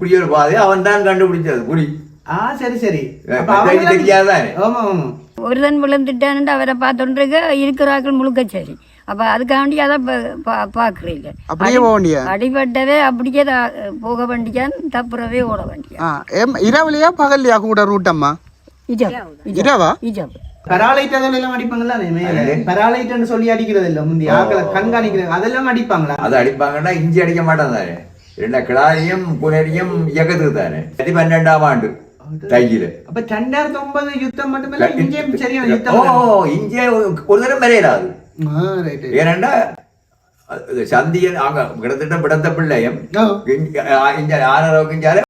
இப்படி ஒரு பாதை அவன் தான் கண்டுபிடிச்சது. புலி ஆ சரி சரி. தெரியாதானே ஆமா ஆமா. ஒருதன் விழுந்துட்டான்ட்டு அவரை பார்த்துருக்க இருக்கிறாக்கள் முழுக்க சரி. அப்போ அதுக்காண்டி அதை பார்க்குறீங்க அப்படியே போக வேண்டிய அடிபட்டவே அப்படியே போக வேண்டியான் தப்புறவே ஓட வேண்டியான் இரவுலையா பகல்லையா? கூட ரூட் அம்மா. இஜப் இரவா? இஜப். அடிப்பாங்களா பராலைட்னு சொல்லி அடிக்கிறது இல்ல முந்தி. ஆக்களை கண்காணிக்கிறது அதெல்லாம் அடிப்பாங்களா? அது அடிப்பாங்கன்னா இஞ்சி அடிக்க மாட்டான் தானே? ரெண்ட கிளாரியும் புனரியும் இயக்கத்துக்கு தானே அது பன்னெண்டாம் ஆண்டு தையில அப்ப ரெண்டாயிரத்தி ஒன்பது யுத்தம் மட்டுமில்ல இங்கேயும் சரியான ஓ யுத்தம் இங்கே ஒரு தரம் வரையலாது ரைட் ஏனண்டா சந்தியன் அங்க கிட்டத்தட்ட பிடத்த பிள்ளையும் இங்க ஆனரவுக்கு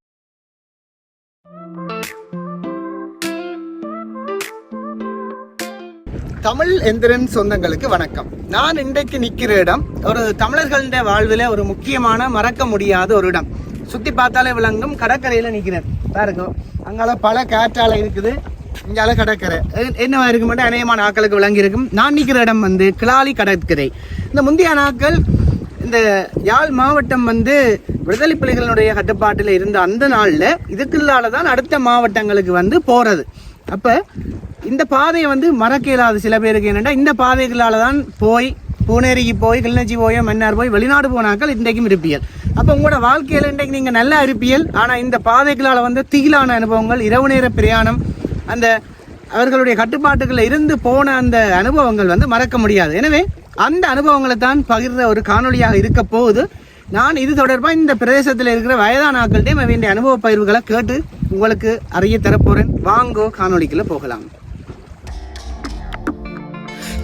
தமிழ் எந்திரன் சொந்தங்களுக்கு வணக்கம். நான் இன்றைக்கு நிற்கிற இடம் ஒரு தமிழர்களுடைய வாழ்வில் ஒரு முக்கியமான மறக்க முடியாத ஒரு இடம். சுற்றி பார்த்தாலே விளங்கும் கடற்கரையில் நிற்கிறேன் பாருங்க அங்கால பல காற்றால இருக்குது. இங்கால கடற்கரை. என்னவா இருக்க மாட்டேன் அநேகமான ஆட்களுக்கு விளங்கி இருக்கும் நான் நிற்கிற இடம் வந்து கிளாலி கடற்கரை. இந்த முந்தைய நாட்கள் இந்த யாழ் மாவட்டம் வந்து விடுதலை புலிகளினுடைய கட்டுப்பாட்டில் இருந்த அந்த நாளில் இதுக்குள்ளால தான் அடுத்த மாவட்டங்களுக்கு வந்து போகிறது அப்போ இந்த பாதையை வந்து மறக்க இயலாது. சில பேருக்கு என்னென்னா இந்த பாதைகளால் தான் போய் பூனேரிக்கு போய் கிளிநொச்சி போய் மன்னார் போய் வெளிநாடு போனாக்கள் இன்றைக்கும் இருப்பியல். அப்போ உங்களோட வாழ்க்கையில் இன்றைக்கு நீங்கள் நல்லா இருப்பியல் ஆனால் இந்த பாதைகளால் வந்து திகிலான அனுபவங்கள் இரவு நேர பிரயாணம் அந்த அவர்களுடைய கட்டுப்பாட்டுகளில் இருந்து போன அந்த அனுபவங்கள் வந்து மறக்க முடியாது. எனவே அந்த அனுபவங்களை தான் பகிர்ற ஒரு காணொளியாக இருக்க போகுது. நான் இது தொடர்பாக இந்த பிரதேசத்தில் இருக்கிற வயதான ஆக்கள்கிட்டையும் வேண்டிய அனுபவ பயிர்வுகளை கேட்டு உங்களுக்கு அறிய தரப்போகிறேன் வாங்கோ காணொலிக்குள்ளே போகலாம்.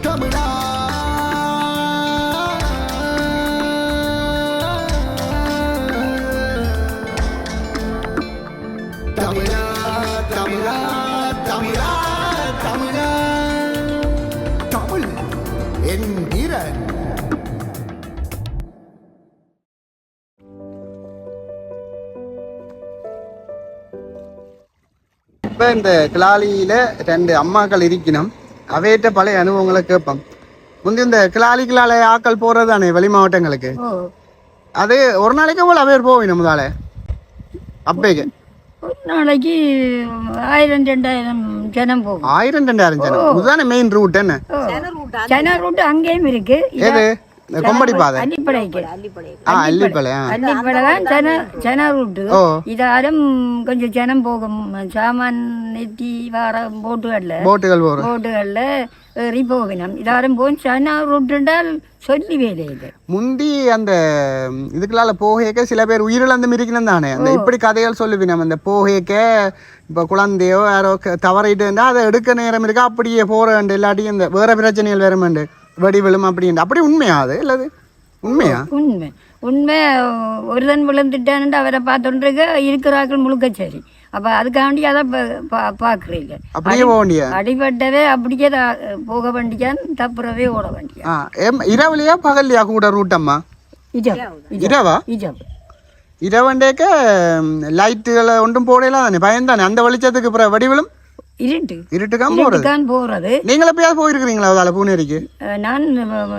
தமிழ் என்கிற இப்போ இந்த கிளாலியில ரெண்டு அம்மாக்கள் இருக்கணும். அவையிட்ட பழைய அனுபவங்களை கேட்போம். முந்தி இந்த கிளாலி கிளால ஆக்கள் போறது தானே வெளி மாவட்டங்களுக்கு? அது ஒரு நாளைக்கு போல அவையர் போவோம் நம்மளால அப்பேக்கு? ஒரு நாளைக்கு ஆயிரம் ரெண்டாயிரம் ஜனம் போகும் ஆயிரம் ரெண்டாயிரம் ஜனம். இதுதானே மெயின் ரூட் என்ன. சைனா ரூட் அங்கேயும் இருக்கு. ஆ அள்ளிப்படை தான் சைனா சைனா ரூட்டு ஓ. இதாரும் கொஞ்சம் ஜனம் போகும். சாமான் நெத்தி வார போட்டுகளில். போட்டுகள் போகிறோம் போட்டுகளில் ஏறி போகணும். இதாரும் போகும். சைனா ரூட் என்றால் சொல்லி வேலை இது. முந்தி அந்த இதுக்குள்ளால போகேக்க சில பேர் உயிரிழந்து மிரிக்கணும் தானே. அந்த இப்படி கதைகள் சொல்லுவி நம்ம இந்த போகேக்க இப்போ குழந்தையோ யாரோ தவறிட்டு இருந்தால் அதை எடுக்க நேரம் இருக்கா. அப்படியே போற வேண்டு இல்லாட்டி இந்த வேற பிரச்சனைகள் வேற வேண்டு வெடி விழும் அப்படின்ட்டு அப்படி உண்மையா அது? இல்லது? உண்மையா? உண்மை. உண்மை ஒருதன் விழுந்துட்டான்ட்டு அவரை பார்த்துருக்க இருக்கிறாக்கள் முழுக்க சரி. அப்போ அதுக்காண்டி அதை பார்க்குறீங்க. அப்படியே போக வேண்டிய அடிபட்டவே அப்படியே போக வேண்டியான் தப்புறவே ஓட வேண்டியான். இரவுலையா பகல்லையா கூட ரூட் அம்மா? இஜப். இரவா? இரவண்டேக்க லைட்டுகளை ஒன்றும் போடலாம் தானே பயம் தானே அந்த வெளிச்சத்துக்கு அப்புறம் வெடி விழும் இருட்டு. இருட்டுக்காம போறது? இருட்டுக்கான் போகிறது நீங்கள் எப்பயாவது போயிருக்கிறீங்களா அதால பூனேரிக்கு? நான்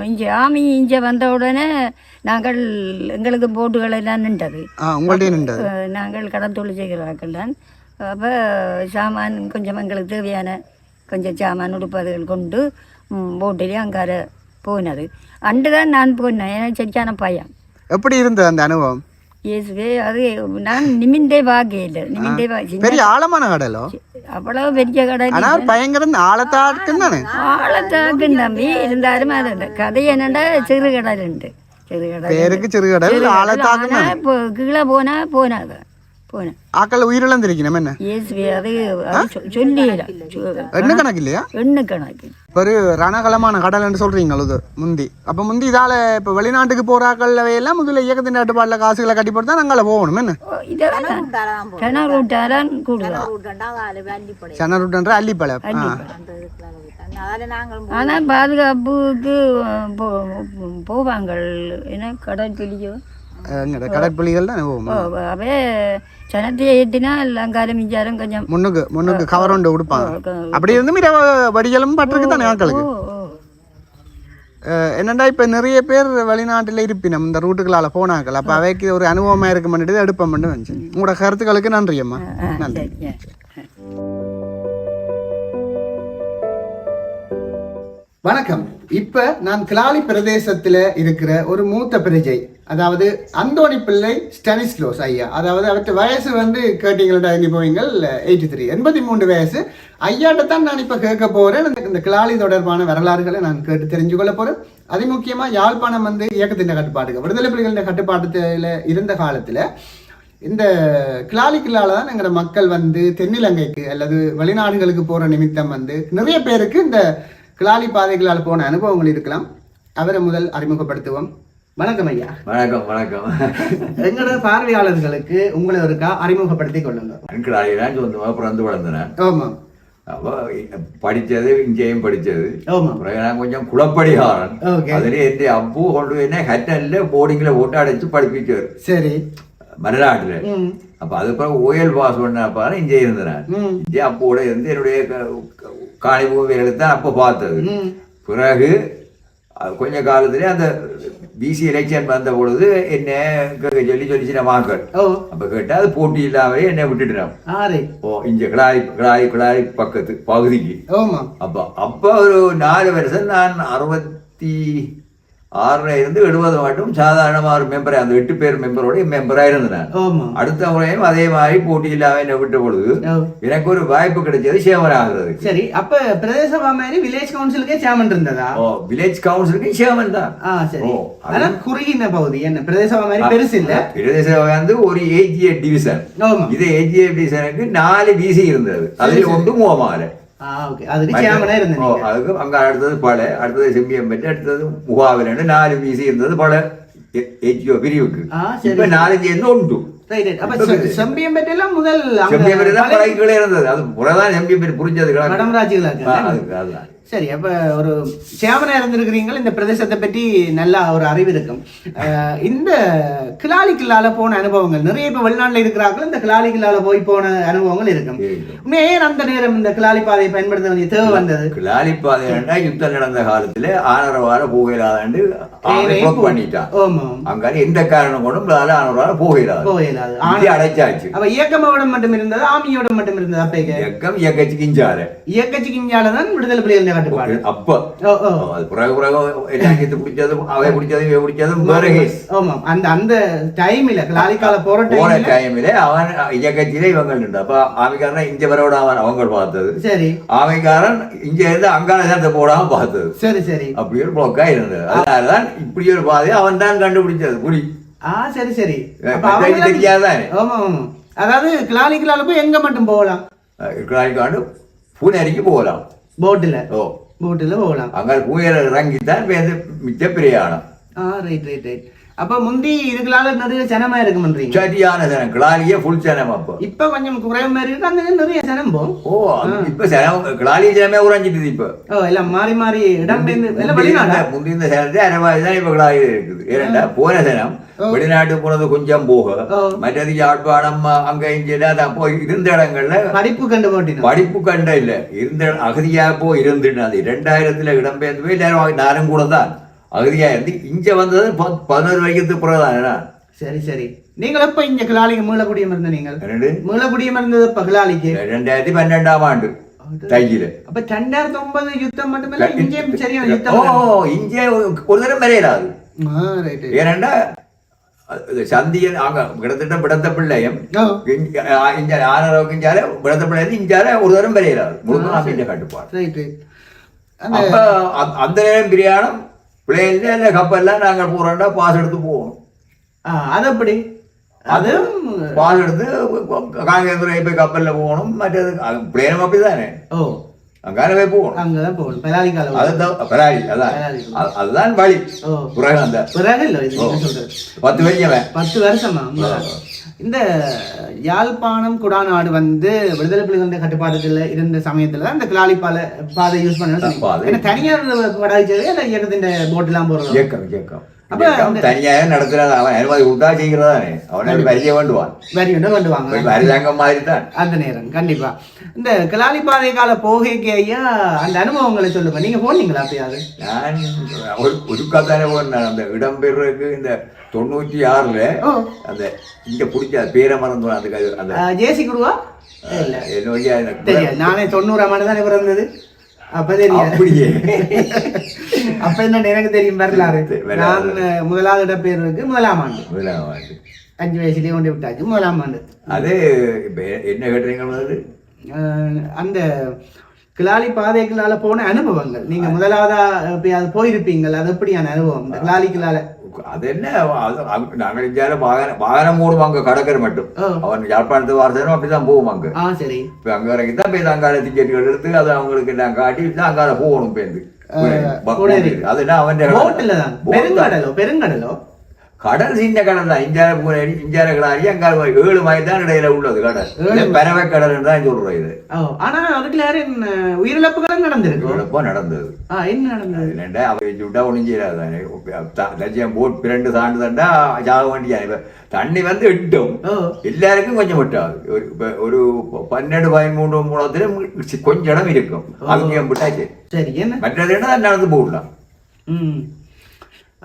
இங்கே ஆமி இங்கே வந்த உடனே நாங்கள் எங்களுக்கு போட்டுகள் எல்லாம் நின்றது. உங்கள்கிட்ட நின்றது. நாங்கள் கடன் தொழில் செய்கிறார்கள் தான். அப்போ சாமான் கொஞ்சம் எங்களுக்கு தேவையான கொஞ்சம் சாமான் உடுப்பதுகள் கொண்டு போட்டிலே அங்கார போனது. அண்டு தான் நான் போனேன். எனக்கு சரியான பயம் எப்படி இருந்தது அந்த அனுபவம்? இயேசுவே அது நான் நிமிந்தே வாகே இல்லை நிமிந்தே வா சின்ன- பெரிய ஆழமான கடலோ அவ்வளவு பெரிய கடை ஆனால் பயங்கர ஆழத்தாக்கும் தானே ஆழத்தாக்கு நம்பி இருந்தாலும் அது அந்த கதை என்னடா சிறு கடல் உண்டு சிறு கடல் பேருக்கு சிறுகடல் ஆழத்தாக்கும் ஆனா தானே இப்போ கீழே போனா போனாத போனேன் ஆக்கள் உயிரிழந்திருக்கணும் என்ன கணக்கு இல்லையா கணக்கு ஒரு ரணகலமான கடல்னு சொல்றீங்க இது முந்தி அப்ப முந்தி இதால இப்ப வெளிநாட்டுக்கு போற ஆக்கள் எல்லாம் முதல்ல இயக்கத்தின் கட்டுப்பாட்டுல காசுகளை கட்டி போட்டு தான் நாங்கள போகணும் என்ன ஆ. ஆனா பாதுகாப்புக்கு போவாங்க என்ன கடல் பிடிக்கோ எங்கட கடற்புலிகள் தான் அவே சனத்தை ஏற்றினா காலம் மிஞ்சாரம் கொஞ்சம் முன்னுக்கு முன்னுக்கு கவர் ஒன்று கொடுப்பாங்க அப்படி இருந்தும் இரவு வடிகளும் பட்டிருக்கு தானே ஆக்களுக்கு? என்னடா இப்போ நிறைய பேர் வெளிநாட்டில் இருப்பினம் இந்த ரூட்டுகளால் போனாக்கள் அப்போ அவைக்கு ஒரு அனுபவமாக இருக்க மாட்டேது எடுப்ப மட்டும் வந்துச்சு உங்களோட கருத்துக்களுக்கு நன்றி அம்மா. நன்றி. வணக்கம். இப்போ நான் கிளாலி பிரதேசத்தில் இருக்கிற ஒரு மூத்த பிரஜை அதாவது அந்தோணி பிள்ளை ஸ்டனிஸ்லோஸ் ஐயா. அதாவது அவற்ற வயசு வந்து கேட்டீங்களா எங்க போவீங்கள் எயிட்டி த்ரீ எண்பத்தி மூன்று வயசு. ஐயாட்ட தான் நான் இப்போ கேட்க போகிறேன் இந்த- இந்த கிளாலி தொடர்பான வரலாறுகளை நான் கேட்டு தெரிஞ்சு கொள்ள போகிறேன் அது முக்கியமாக யாழ்ப்பாணம் வந்து இயக்கத்தின் கட்டுப்பாடுகள் விடுதலை புலிகளின் கட்டுப்பாட்டுல இருந்த காலத்தில் இந்த கிளாலிக்கலால தான் எங்களோட மக்கள் வந்து தென்னிலங்கைக்கு அல்லது வெளிநாடுகளுக்கு போகிற நிமித்தம் வந்து நிறைய பேருக்கு இந்த கிளாலி பாதைகளால் போன அனுபவங்கள் இருக்கலாம். அவரை முதல் அறிமுகப்படுத்துவோம். வணக்கம் ஐயா. வணக்கம் வணக்கம். எங்களோட பார்வையாளர்களுக்கு உங்களை ஒருக்கா அறிமுகப்படுத்திக் கொள்ளுங்க. சொந்தமாக பிறந்து வளர்ந்தேன். ஆமாம் அப்போ படித்தது இங்கேயும் படித்தது. நான் கொஞ்சம் குளப்படிகாரன். அதில் என் அப்பு கொண்டு போய் என்ன ஹட்டனில் போர்டிங்கில் போட்டு அடைச்சு படிப்பிச்சார் சரி. மலைநாட்டில் அப்போ அது பிறகு ஓயல் பாஸ் பண்ணப்பாரு இங்கே இருந்தேன் இங்கே அப்போட இருந்து என்னுடைய காணி பூமிகளை தான் அப்போ பார்த்தது. பிறகு கொஞ்ச காலத்திலே அந்த பிசி எலெக்ஷன் வந்த பொழுது என்ன கேட்க சொல்லி சொல்லிச்சு மக்கள். அப்போ கேட்டால் அது போட்டி இல்லாமலே என்னை விட்டுட்டுறான். ஓ இங்கே கிளாரி கிளாரி கிளாரி பக்கத்து பகுதிக்கு. அப்போ அப்போ ஒரு நாலு வருஷம் நான் அறுபத்தி ஆறுல இருந்து எழுபது மட்டும் சாதாரணமாக ஒரு மெம்பர் அந்த எட்டு பேர் மெம்பரோட மெம்பராக இருந்தேன் அடுத்த முறையும் அதே மாதிரி போட்டி இல்லாமல் என்னை விட்ட பொழுது எனக்கு ஒரு வாய்ப்பு கிடைச்சது சேமராகிறது சரி அப்ப பிரதேச மாதிரி வில்லேஜ் கவுன்சிலுக்கே சேமன் இருந்ததா ஓ வில்லேஜ் கவுன்சிலுக்கு சேமன் தான். ஆ சரி. அதான் குறுகின பகுதி. என்ன பிரதேச மாதிரி பெருசு இல்ல? பிரதேச வந்து ஒரு ஏஜிஏ டிவிஷன் இது ஏஜிஏ டிவிஷனுக்கு நாலு பிசி இருந்தது. அதில் ஒன்று ஓகே அதுக்கு அங்க அடுத்தது பல அடுத்தது செம்பியம்பட்டு அடுத்தது முகாவிலண்டு நாலு பிசி இருந்தது பல ஏஜிஓ பிரிவுக்கு. இப்ப நாலு சேர்ந்து ஒன்று ரைட் ரைட் அப்ப செ- செம்பியம்பேட்டையில முதல் அங்க செம்பியம்பட்டு தான் பழைய பழகிகளே இருந்தது அது புறதான் செம்பியம்பட்டு புரிஞ்சது அதுதான் சரி அப்ப ஒரு சேமனா இருந்திருக்கிறீங்க இந்த பிரதேசத்தை பற்றி நல்லா ஒரு அறிவு இருக்கும். இந்த கிளாலி கில்லால போன அனுபவங்கள் நிறைய இப்ப வெளிநாட்டுல இருக்கிறார்கள். இந்த கிளாலி கில்லால போய் போன அனுபவங்கள் இருக்கும். ஏன் அந்த நேரம் இந்த கிளாலி பாதையை பயன்படுத்த வேண்டிய தேவை வந்தது? லாலிப்பாதைன்னா யுத்தம் நடந்த காலத்துல ஆனரவார போகலாதாண்டு பண்ணிட்டான் ஆமா. அங்க எந்த காரணம் கொண்டும் ஆனரவார போகலாது இது அடைச்சாச்சு. அப்ப இயக்கமாவிடம் மட்டும் இருந்தது ஆமியோட மட்டும் இருந்தது அப்பேக்கு இயக்கம் இயக்கச்சு கிஞ்சாரு இயக்கச்சி கிஞ்சால தான் விடுதலை புலிகள் ஓ அது பிறகு பிறகு எல்லாம் சேர்த்து பிடிச்சதும் அவை பிடிச்சதும் இவை பிடிச்சதும் வேற கேஸ் ஆமா அந்த அந்த டைம்ல கிளாலிக்கால போற போற டைம்ல அவன் இயக்கச்சிலே இவங்க நின்று அப்ப ஆமைக்காரன் இங்க வரவிட அவன் அவங்க பார்த்தது சரி ஆமைக்காரன் இங்க இருந்து அங்கால சேர்த்து போடாம பார்த்தது சரி சரி அப்படி ஒரு பிளோக்கா இருந்தது அதனாலதான் இப்படி ஒரு பாதையை அவன் தான் கண்டுபிடிச்சது புரி ஆ சரி சரி தெரியாதானே ஆமா ஆமா அதாவது கிளாலிக்கலால போய் எங்க மட்டும் போகலாம் பூனேரிக்கு போகலாம் போட்டுல ஓ. போட்டுல போகலாம். அங்க பூயர் இறங்கித்தான் வேந்து மிச்ச பிரயாணம் ஆ ரைட் ரைட் ரைட் அப்ப முந்தி இதுகளால நிறைய ஜனமா இருக்குமன்றீங்க. சரியான சனம். கிளாலியே ஃபுல் சனம் அப்போ. இப்ப கொஞ்சம் குறைய மாதிரி இருக்கு. அந்த நிறைய ஜனம் போகும் ஓ இப்ப சனம் கிளாலி சனமே உறைஞ்சிட்டு இப்ப. ஓ எல்லாம் மாறி மாறி இடம் எல்லாம் வெளிநாடா? முந்தி இந்த சேனத்தை அரைவாதி தான் இப்ப கிளாயில் இருக்குது. ஏன்னா போன சேனம் வெளிநாட்டு போனது கொஞ்சம் போக. மற்றது யாழ்ப்பாணம் அங்க இங்க அப்போ இருந்த இடங்கள்ல படிப்பு கண்டு போட்டினோம். படிப்பு கண்ட இல்ல. இருந்த அகதியா போ இருந்துட்டு அது ரெண்டாயிரத்துல இடம்பெயர்ந்து போய் எல்லாரும் நானும் கூட தான். அகதியா இருந்து இங்க வந்தது பதினோரு வயதுக்கு பிறகுதானே. சரி சரி. நீங்கள் எப்ப இங்க கிளாலிக்கு மீளக்குடியம் இருந்த நீங்கள்? ரெண்டு மீளக்குடியம் இருந்தது இப்ப கிளாலிக்கு? ரெண்டாயிரத்தி பன்னெண்டாம் ஆண்டு தையில. அப்ப ரெண்டாயிரத்தி ஒன்பது யுத்தம் மட்டுமில்ல இங்கேயும் சரியா ஓ யுத்தம் இங்கே ஒரு தரம் right. ஏனண்டா சந்தியன் அங்க கிட்டத்தட்ட பிடத்த பிள்ளையும் ஓ, இங்க ஆனரவுக்கு இஞ்சால பிடத்த பிள்ளையும் இஞ்சால ஒரு தரம் வரையலாது முழுக்க அப்படின்ற கட்டுப்பாடு. அந்த அப்ப அந்த- அந்த நேரம் பிரியாணம் பிளேன்ல இல்ல கப்பல்லாம் நாங்கள் போறோம்னா பாஸ் எடுத்து போவோம். அது எப்படி அது பாஸ் எடுத்து காங்கேந்துறை போய் கப்பல்ல போகணும் மற்றது பிளேனும் அப்படிதானே ஓ. அங்கான போய் போகணும் அங்கதான் போகணும். பெலாலிக்கால அதுதான் பராரி அதான் பராரி. அது- அதுதான் வழி. ஓ. பிறகு அந்த பிறகு இல்ல பத்து வரைக்கும் பத்து வருஷமா? இந்த யாழ்ப்பாணம் குடாநாடு வந்து விடுதலை புலிகளுடைய கட்டுப்பாட்டுல இருந்த சமயத்துல தான் இந்த கிளாலி பால பாதை யூஸ் பண்ண தனியார் இல்ல இயக்கத்தின் போட் எல்லாம் போறது இயக்கம் இயக்கம். அப்ப அந்த- தனியாக நடத்துறது அவன் அனுமதி கொடுத்தா செய்கிறதானே அவனை வரிய வேண்டுவான் வரி உண்டு கொண்டு வாங்க ஒரு அரசாங்கம் மாதிரி தான் அந்த நேரம் கண்டிப்பா இந்த கிளாலி பாதை கால போகைக்கு ஐயா அந்த அனுபவங்களை சொல்லுங்க நீங்க போனீங்களா அப்பயாவது நான் ஒரு ஒரு கதானே போனேன் அந்த இடம்பெறக்கு இந்த தொண்ணூற்றி ஆறுல அந்த இங்க பிடிச்ச பேரை மறந்து அந்த ஜேசி குருவா இல்ல நானே தொண்ணூறாம் ஆண்டு தானே பிறந்தது அப்ப தெரியும். அப்படியே. அப்ப என்ன எனக்கு தெரியும் வரலாறு. நான் முதலாவது இடப்பேர் இருக்கு முதலாம் ஆண்டு. முதலாம் ஆண்டு. அஞ்சு வயசுலயே கொண்டு விட்டாச்சு முதலாம் ஆண்டு. அது இப்ப என்ன கேட்டீங்க அஹ், அந்த கிளாலி பாதைகளால போன அனுபவங்கள். நீங்க முதலாவதா எப்பயாவது போயிருப்பீங்கள் அது எப்படியான அனுபவம்? இந்த கிளாலி கிளால. அது என்ன அது அங்க- நாங்கள் இந்தியாவில வாகனம் வாகனம் ஓடுவாங்க கடற்கரை மட்டும். அவன் யாழ்ப்பாணத்து வாரசனும் அப்படிதான் போவோம் அங்க சரி இப்ப அங்க இறங்கி தான் போய் அங்கால டிக்கெட்டுகள் எடுத்து அதை அவங்களுக்கு எல்லாம் காட்டி அங்கால போகணும் பேருந்து. அது என்ன அவன் பெருங்கடலோ பெருங்கடலோ கடல் சின்ன கடல் தான். இந்தியாவில போனேன் இந்தியாவில கடாரி அங்கால போய் ஏழு மைல் தான் இடையில உள்ளது கடல். பறவை கடல் தான் சொல்றோம் இது. ஆனா அதுக்குள்ள யாரும் உயிரிழப்புகளும் நடந்திருக்கும்? இவ்வளப்போ நடந்தது. என்ன நடந்தது? என்னண்டா அவ விட்டா ஒன்றும் செய்யாது. போட் பிரண்டு தாண்டு தண்டா ஜாக வேண்டிய. இப்ப தண்ணி வந்து எட்டும் ஓ. எல்லாருக்கும் கொஞ்சம் விட்டாது. ஒரு ஒரு பன்னெண்டு பதிமூன்று மூலத்துல கொஞ்சம் இடம் இருக்கும். அவங்க விட்டாச்சு. சரி என்ன? மற்றது நடந்து போடலாம். ம்.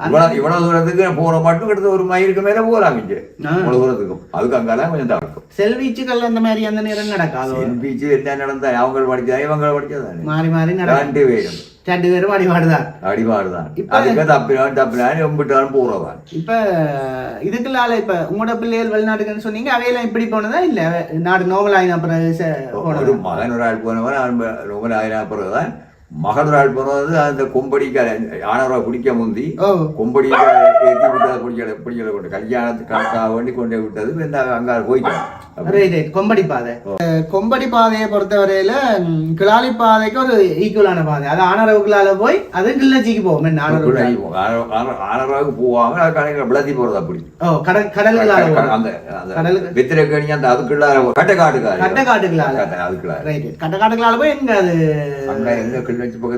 இவ்வளவு இவ்வளவு தூரத்துக்கு போற மட்டும் கிட்ட ஒரு மயிலுக்கு மேல போகலாம் இங்க. இவ்வளவு தூரத்துக்கும். அதுக்கு அங்கெல்லாம் கொஞ்சம் தான் இருக்கும் செல்வீச்சுகள் அந்த மாதிரி அந்த நேரம் நடக்காதோ? பீச்சு என்ன நடந்தா? அவங்க படிச்சா இவங்க படிச்சதானே மாறி மாறி ரெண்டு பேரும். ரெண்டு பேரும் அடிபாடுதான் இப்ப- அதுக்கு தப்பினான் தப்பினான் எம்பிட்டாலும் போறதான் இப்ப இதுக்குள்ளால இப்ப உங்களோட பிள்ளைகள் வெளிநாட்டுக்குன்னு சொன்னீங்க அவையெல்லாம் இப்படி போனதா இல்ல? நாடு நோவலாயின அப்புறம் ச- ஒரு மகன் ஒரு ஆள் போனவன் அவன் ரொம்ப ஆயிரம் பிறகுதான் ஆள் போனது அந்த கொம்படிக்க ஆனவரை குடிக்க முந்தி கொம்படியை ஏற்றி விட்டதை பிடிக்கல பிடிக்கல கொண்டு கல்யாணத்துக்கு கணக்காக வேண்டி கொண்டு விட்டது. இந்த அங்கே ரைட் கொம்படி பாதை. கொம்படி பாதையை பொறுத்தவரையில கிளாலி பாதைக்கு ஒரு ஈக்குவலான பாதை. அது ஆனரவுக்குள்ளால போய் அது கிள்ளச்சிக்கு போகும். என்ன ஆனரவு ஆனவராவுக்கு போவாங்க அதுக்கான விளத்தி போறது அப்படி ஓ கடல் கடலுக்குள்ளால. அந்த கடலுக்கு- வெத்திரக்கணி அந்த அதுக்குள்ள கட்டக்காட்டுக்காரு. கட்டக்காட்டுக்குள்ளால. அதுக்குள்ள ரைட் கட்டக்காட்டுக்குள்ளால போய் எங்க அது? அங்க எங்க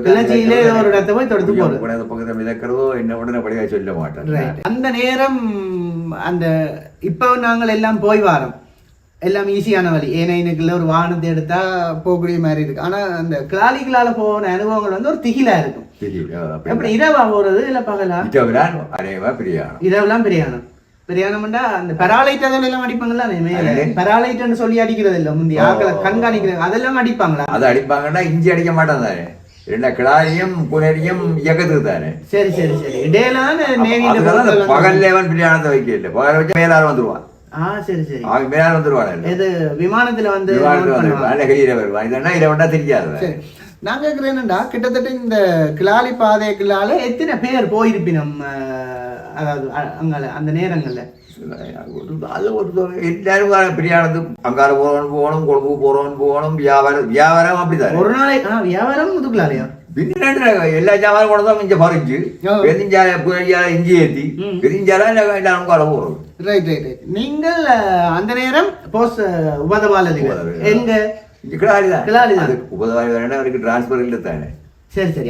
கிளர்ச்சியிலே ஏதோ ஒரு இடத்த போய் தொடுத்து போகுது பக்கத்துல பக்கத்துல மிதக்கிறதோ என்ன உடனே படியா சொல்ல மாட்டேன் அந்த நேரம் அந்த இப்போ நாங்கள் எல்லாம் போய் வாரோம் எல்லாம் ஈஸியான வழி ஏன்னா இன்னைக்குள்ள ஒரு வாகனத்தை எடுத்தா போகக்கூடிய மாதிரி இருக்கு ஆனா அந்த கிளாலிகளால போன அனுபவங்கள் வந்து ஒரு திகிலா இருக்கும் எப்படி இரவா போறது இல்ல பகலா அநேகமா பிரியாணம் இரவுலாம் பிரியாணம் பிரியாணம்டா அந்த பெராலைட் அதெல்லாம் எல்லாம் அடிப்பாங்களா அதே. பெராலைட்னு சொல்லி அடிக்கிறது இல்ல முந்தி ஆக்களை கண்காணிக்கிறது அதெல்லாம் அடிப்பாங்களா அது அடிப்பாங்கன்னா இஞ்சி அடிக்க மாட்டான் ரெண்டா கிடாரியும் புனரியும் இயக்கத்துக்கு தானே. சரி சரி சரி. இடையிலான பகல்ல அவன் பிரியாணத்தை வைக்கல. பகல் வச்சு மேலால வந்துருவான். ஆ சரி சரி. அவன் மேலால வந்துருவான். இது விமானத்துல வந்து விமானத்துல. வந்துருவான். இல்ல வெளியில வருவான். இதென்னா இதை வேண்டா தெரியாது நான் கேட்குறேன் என்னடா கிட்டத்தட்ட இந்த கிளாலி பாதைகளால எத்தனை பேர் போயிருப்பினம் அதாவது அ- அங்கால அந்த நேரங்கள்ல? அது ஒரு. எல்லாரும் வர பிரியாணத்துக்கு அங்கார போறவன் போகணும் கொழும்பு போறவன் போகணும் வியாபாரம் வியாபாரம் அப்படிதான் ஒரு நாளைக்கு ஆ வியாபாரம் ஜாமான் கொண்டு தான் இங்க பறிச்சு ஓ. வெதிஞ்சால புயஞ்சால இஞ்சி ஏத்தி ம். வெதிஞ்சால எல்லாரும் கால போறது ரைட் ரைட் ரைட் நீங்கள் அந்த நேரம் போஸ்ட் உபதபாலதிகள் உபதபாலதிகள். எங்க அவருக்கு டிரான்ஸ்பர் இல்லை தானே சரி சரி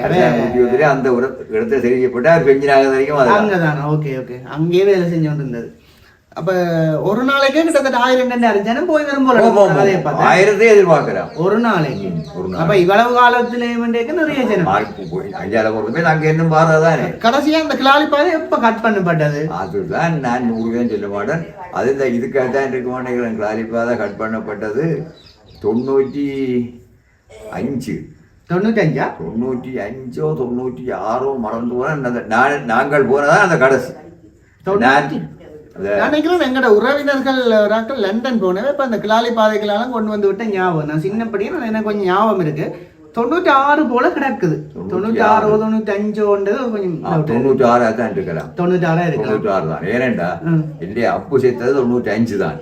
அந்த ஒரு இடத்தை தெரிவிக்கப்பட்டு அவர் பெஞ்சினாக வரைக்கும் அங்கதானா ஓகே ஓகே அங்கேயே வேலை செஞ்சு கொண்டு இருந்தது அப்ப ஒரு நாளைக்கே கிட்டத்தட்ட ஆயிரம் ரெண்டாயிரம் ஜனம் போய் வரும் போல ஆமா, ஆமா. கதையை பார்த்தா. ஆயிரத்தை எதிர்பார்க்கிறோம் ஒரு நாளைக்கு. ஒரு நாள். அப்ப இவ்வளவு காலத்திலேயும் நிறைய ஜனம் அஞ்சால போறது போய் அங்க இன்னும் பாடுறதானே கடைசியா இந்த கிளாலி பாதை எப்ப கட் பண்ணப்பட்டது? அதுதான் நான் நூறு பேரும் சொல்ல மாட்டேன். அது இந்த இதுக்காக தான் இருக்க மாட்டேங்கிறேன் கிளாரிப்பாக கட் பண்ணப்பட்டது தொண்ணூற்றி அஞ்சு. தொண்ணூத்தஞ்சா? தொண்ணூற்றி அஞ்சோ தொண்ணூற்றி ஆறோ மறந்து போனா அந்த நான் நாங்கள் போனதான் அந்த கடைசி. அந்த நான் நினைக்கிறேன் எங்கட உறவினர்கள் ஒராக்கள் லண்டன் போனவே இப்ப அந்த கிளாலி பாதைகளெல்லாம் கொண்டு வந்து விட்ட ஞாபகம். நான் சின்னப்படியே நான் எனக்கு கொஞ்சம் ஞாபகம் இருக்கு. தொண்ணூத்தி ஆறு போல கிடக்குது. தொண்ணூத்தி ஆறோ தொண்ணூத்தி அஞ்சோன்றது கொஞ்சம். தொண்ணூற்றி ஆறா தான் இருக்கலாம். தொண்ணூத்தி ஆறா இருக்கலாம். தொண்ணூற்றி ஆறு தான் ஏனண்டா. இல்லையா அப்பு செத்தது தொண்ணூற்றி அஞ்சு தான்.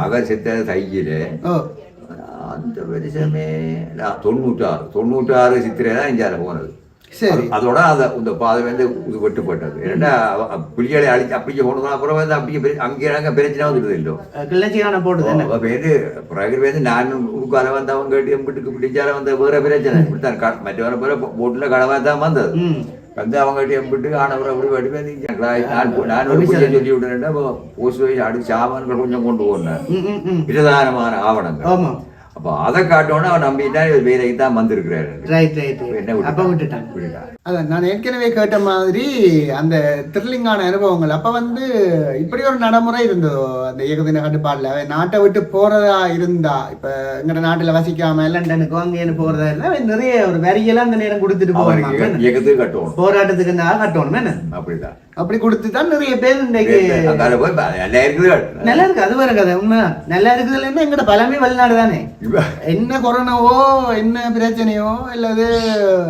மகன் செத்தது தையில. அந்த வருஷமே நான் தொண்ணூற்றாறு. தொண்ணூற்றாறு சித்திரை தான் இந்தியாவில் போனது. சரி. அது- அதோட அந்த இந்த பாதை வந்து இது வெட்டுப்பட்டது ஏன்னா புலிகளை அழிச்சு அப்படியே கொண்டு போன அப்புறம் வந்து அப்படியே அங்கே நாங்கள் பிரச்சனை வந்துடுது இல்லோ கிளச்சியான போடுது வந்து பிறகு வந்து நான் உட்கார வந்து அவன் கேட்டு வீட்டுக்கு பிடிச்சால வந்து வேற பிரச்சனை. இப்படித்தான் மற்றவரை பிற போட்டில் கடவாக தான் வந்தது. வந்து அவங்ககிட்ட விட்டு ஆனவரை அப்படி வெடிப்பேன் நான் நான் ஒரு புதிய சொல்லி போஸ்ட் போய் அடுத்து சாமான்கள் கொஞ்சம் கொண்டு போனேன். பிரதானமான ஆவணங்கள். அப்போ அதை காட்டோன்னே அவன் நம்பிட்டான் இவர் வேலைக்கு தான் வந்திருக்கிறாரு. ரைட் ரைட் என்ன அப்ப விட்டுட்டான். விட்டுட்டான். அதான் நான் ஏற்கனவே கேட்ட மாதிரி அந்த த்ரில்லிங்கான அனுபவங்கள். அப்ப வந்து இப்படி ஒரு நடைமுறை இருந்ததோ அந்த ஏகதின கட்டுப்பாடுல நாட்டை விட்டு போறதா இருந்தா? இப்ப எங்கட நாட்டுல வசிக்காம லண்டனுக்கோ அங்கேன்னு போறதா இருந்தா அவன் நிறைய ஒரு வரியெல்லாம் அந்த நேரம் கொடுத்துட்டு போவாங்க கட்டணும். போராட்டத்துக்கு இருந்தாலும் கட்டணும் என்ன? அப்படிதான். அப்படி கொடுத்து தான் நிறைய பேர் ப- நல்லா இருக்கு அது வேற கதை உண்மைதான். நல்லா இருக்குதுல என்ன எங்கட பலமே வெளிநாடு தானே. என்ன கொரோனாவோ என்ன பிரச்சனையோ இல்லது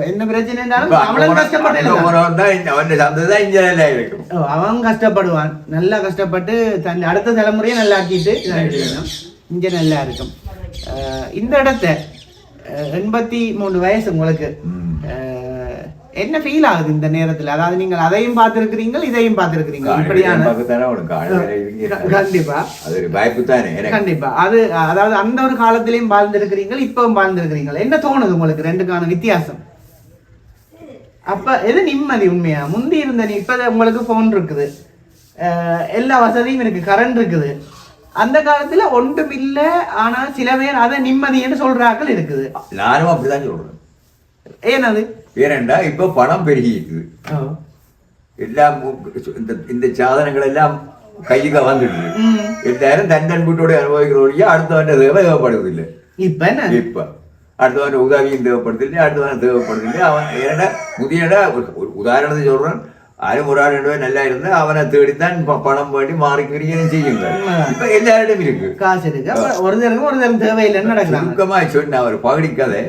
என்ன பிரச்சனைனாலும் அங்க கஷ்டப்பட்டு அவன் அவன் கஷ்டப்படுவான். நல்லா கஷ்டப்பட்டு தன் அடுத்த தலைமுறையை நல்லா ஆக்கிட்டு. இங்க நல்லா இருக்கும். இந்த இடத்த எண்பத்தி மூணு வயசு உங்களுக்கு. என்ன ஃபீல் ஆகுது இந்த நேரத்துல? அதாவது நீங்கள் அதையும் பார்த்திருக்கிறீங்க இதையும் பார்த்திருக்கிறீங்க இப்படியான கண்டிப்பா. அது கண்டிப்பா. அது அதாவது அந்த ஒரு காலத்திலயும் வாழ்ந்திருக்கிறீங்க இப்பவும் வாழ்ந்திருக்கிறீங்க என்ன தோணுது உங்களுக்கு ரெண்டுக்கான வித்தியாசம்? அப்ப எது நிம்மதி உண்மையா? முந்தி இருந்த நீ இப்ப உங்களுக்கு போன் இருக்குது. எல்லா வசதியும் இருக்கு கரண்ட் இருக்குது. அந்த காலத்துல ஒன்றும் இல்ல ஆனா சில பேர் அதை நிம்மதின்னு சொல்றாக்கள் இருக்குது. நானும் அப்படிதான் சொல்றேன். ஏனது ஏனென்றா இப்ப பணம் பெருகி இருக்குது எல்லாம் இந்த இந்த சாதனங்கள் எல்லாம் கைக்கு வந்துடுது எல்லாரும் தன் தன் வீட்டோட அனுபவிக்கிறோடைய அடுத்தவன் தேவை தேவைப்படுவதில்லை. இப்ப இப்ப. அடுத்தவன் உதவியும் தேவைப்படுதில்லை அடுத்தவன் தேவைப்படுதில்லை அவன் ஏன்னா முதியடா ஒரு- உதாரணத்துக்கு சொல்றேன். ஆരും ஒரு ஆள் ரெண்டு பேர் நல்லா இருந்தா அவனை தேடித்தான் பணம் வேண்டி மாறிக்கிறீங்கன்னு செய்யுங்க இப்ப எல்லாரிடம் இருக்கு. காசு இருக்கு. ஒரு தரம் ஒரு தரம் தேவையில்லைன்னு நடக்கிறாங்க. சுருக்கமா சொன்ன ஒரு பகுடி கதை.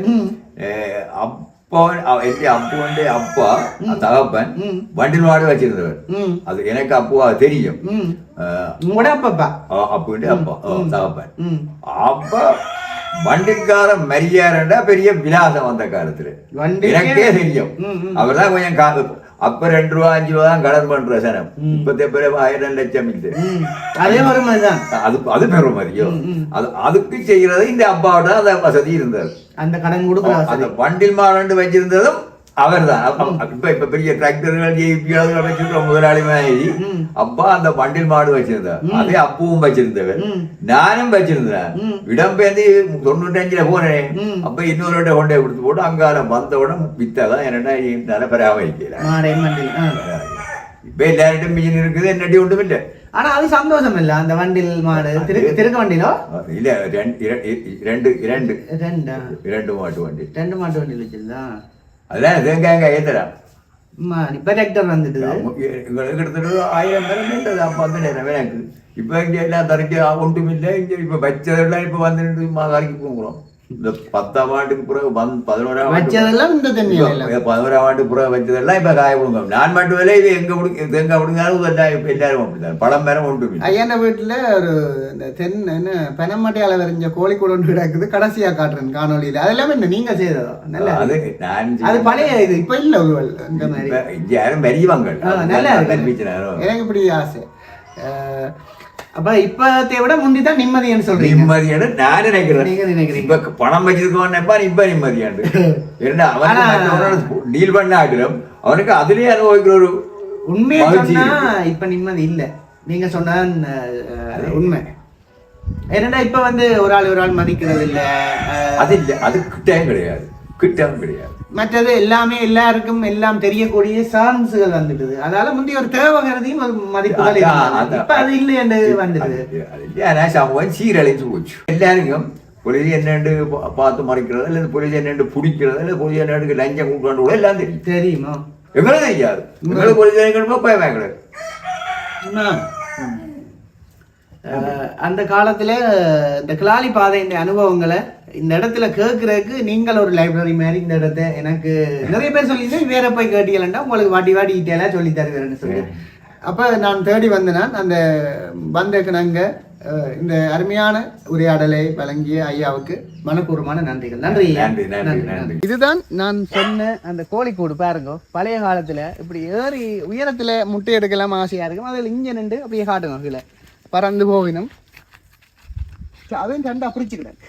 அப்பா எங்க அப்புவண்டே அப்பா தகப்பன். வண்டில் மாடு வச்சிருந்தவர். அது எனக்கு அப்பா தெரியும். உங்களோட அப்பப்பா அப்புவண்டே அப்பா தகப்பன். அப்ப வண்டிக்காரன் மரியாரண்டா பெரிய விலாசம் அந்த காலத்துல. வண்டிக்கே- எனக்கே தெரியும். ம். அவர்தான் கொஞ்சம் அப்ப ரெண்டு ரூபா அஞ்சு ரூபா தான் கடன் பண்ற சனம். இப்பத்தே பிறகு ஆயிரம் லட்சம் ம். அதே மாதிரி தான் அது அது பெருமதியோ ம், ம். அது அதுக்கு செய்யறது இந்த அப்பாவோட அந்த வசதி இருந்தது. அந்த கடன் கொடுக்குற அந்த வண்டில் மாறண்டு வச்சிருந்ததும் அப்ப- அப்ப- இப்ப இப்ப பெரிய டிராக்டர்கள் ஜேபிகள் வச்சிருக்கிற முதலாளி மாதிரி. அப்பா அந்த வண்டில் மாடு வச்சிருந்தார். அதே அப்புவும் வச்சிருந்தவர். நானும் வச்சிருந்தேன். இடம்பெயர்ந்து தொண்ணூத்தஞ்சுல போனேன். அப்ப இன்னொரு கொண்டே கொடுத்து போட்டு அங்கால வந்தவுடன் வித்தாதான் என்னடா மண்டில் ஆ. இப்ப எல்லார்ட்டும் மீன் இருக்குது என்னடி ஒன்றும் இல்லை. ஆனா அது சந்தோஷம் இல்ல அந்த வண்டில் மாடு. திரு திருக்க வண்டிலோ? இல்ல ரெண்டு இரண்டு. இரண்டு ரெண்டா மாட்டு வண்டி. ரெண்டு மாட்டு வண்டியில் வச்சிருந்தா? அதெல்லாம் தேங்காய் அம்மா இப்ப டிராக்டர் வந்துட்டு எங்களுக்கு கிட்டத்தட்ட ஆயிரம் பேர் இருந்தது அப்போ அந்த நேரம் எனக்கு இப்போ இங்கே எல்லாம் தரைக்கு ஒன்றும் இல்லை இங்கே இப்போ வச்சதெல்லாம் இப்போ வந்துட்டு மாதாரிக்கு போகிறோம் இந்த பத்தாம் ஆண்டுக்கு பிறகு வந் பதினோராம் வச்சதெல்லாம் இந்த தண்ணியில பதினோராம் ஆண்டு பிறகு வச்சதெல்லாம் இப்போ காய விடுங்க நான் மட்டும் வேலை இது எங்கே விடுங்க தேங்காய் விடுங்காலும் எல்லாம் எல்லாரும் அப்படிதான் பழம் ஒன்றும் இல்லை ஐயான வீட்டுல ஒரு இந்த தென் என்ன பனமட்டையால வரைஞ்ச கோழிக்கூட ஒன்று கிடக்குது கடைசியா காட்டுறேன் காணொளியில அதெல்லாம் என்ன நீங்க செய்ததோ? நல்ல அது நான் அது பழைய இது இப்ப இல்ல ஒரு இந்த மாதிரி. யாரும் பெரியவங்க நல்லா இருக்கு. எனக்கு இப்படி ஆசை. அப்ப இப்பத்தை விட முந்தி தான் நிம்மதின்னு சொல்றீங்க. நிம்மதியான நான் நினைக்கிறேன். நீங்க நினைக்கிறீங்க. இப்ப பணம் வச்சிருக்கவனப்பா இப்ப நிம்மதியாண்டு ஏன்னா மற்றவனோட டீல் பண்ண ஆகிடும் அவனுக்கு அதுலயே அனுபவிக்கிற ஒரு உண்மையை சொன்னா. இப்ப நிம்மதி இல்ல. நீங்க அஹ், உண்மை. என்னடா இப்ப வந்து ஒரு ஆள் ஒரு ஆள் மதிக்கிறது இல்ல அது இல்ல. அது கிட்டம் கிடையாது. கிட்டம் கிடையாது. மற்றது எல்லாமே எல்லாருக்கும் எல்லாம் தெரியக்கூடிய சான்ஸுகள் வந்துடுது அதால முந்தைய ஒரு தேவகரதையும் ஒரு மதிப்புகள். இப்ப அது இல்லை என்று வந்துடுது சமூகம் சீரழிஞ்சு போச்சு. எல்லாருக்கும் பொலிசி என்னண்டு பார்த்து மறைக்கிறது அல்லது பொலிசி என்னண்டு பிடிக்கிறது அல்லது பொலிசி என்னண்டு லஞ்சம் கொடுக்கறது கூட எல்லாம் தெரியும். தெரியுமா? எங்களுக்கு தெரியாது. எங்களுக்கு எங்களுக்கு. அஹ், அந்த காலத்துல இந்த கிளாலி பாதையின் அனுபவங்களை இந்த இடத்துல கேட்கறதுக்கு நீங்கள் ஒரு லைப்ரரி மாதிரி இந்த இடத்த எனக்கு நிறைய பேர் சொல்லியிருந்தேன். வேற போய் கேட்டீங்களா உங்களுக்கு வாட்டி வாட்டி டீட்டெயிலாக சொல்லி தருவேன்னு சொல்லி. அப்ப நான் தேடி வந்த நான் அந்த வந்தக்கு நாங்க அஹ், இந்த அருமையான உரையாடலை வழங்கிய ஐயாவுக்கு மனப்பூர்வமான நன்றிகள். நன்றி. நன்றி இதுதான் நான் சொன்ன அந்த கோழிக்கூடு பாருங்க. பழைய காலத்துல இப்படி ஏறி உயரத்துல முட்டை எடுக்கலாம் ஆசையா இருக்கும். அதில் இங்க நின்று அப்படியே காட்டுங்க கீழே பறந்து போவினும். அதையும் சண்டை பிடிச்சிக்கிட்டேன்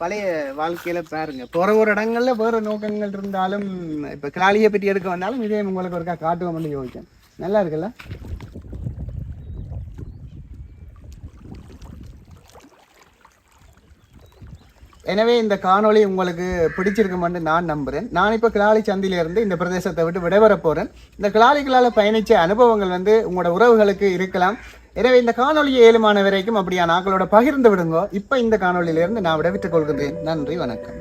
பழைய வாழ்க்கையில பாருங்க. போற ஒரு இடங்கள்ல வேற நோக்கங்கள் இருந்தாலும் இப்ப கிளாலியை பற்றி எடுக்க வந்தாலும் இதே உங்களுக்கு ஒருக்கா காட்டுவோம்னு யோசிச்சேன் நல்லா இருக்குல்ல? எனவே இந்த காணொளி உங்களுக்கு பிடிச்சிருக்குமென்று நான் நம்புறேன். நான் இப்போ கிளாலி சந்தியிலிருந்து இந்த பிரதேசத்தை விட்டு விடைபெற போறேன். இந்த கிளாலிகளால் பயணிச்ச அனுபவங்கள் வந்து உங்களோட உறவுகளுக்கு இருக்கலாம். எனவே இந்த காணொளியை ஏழுமான வரைக்கும் அப்படியான ஆக்களோட பகிர்ந்து விடுங்க. இப்போ இந்த காணொளியிலிருந்து நான் விடைபெற்றுக் கொள்கிறேன் நன்றி வணக்கம்.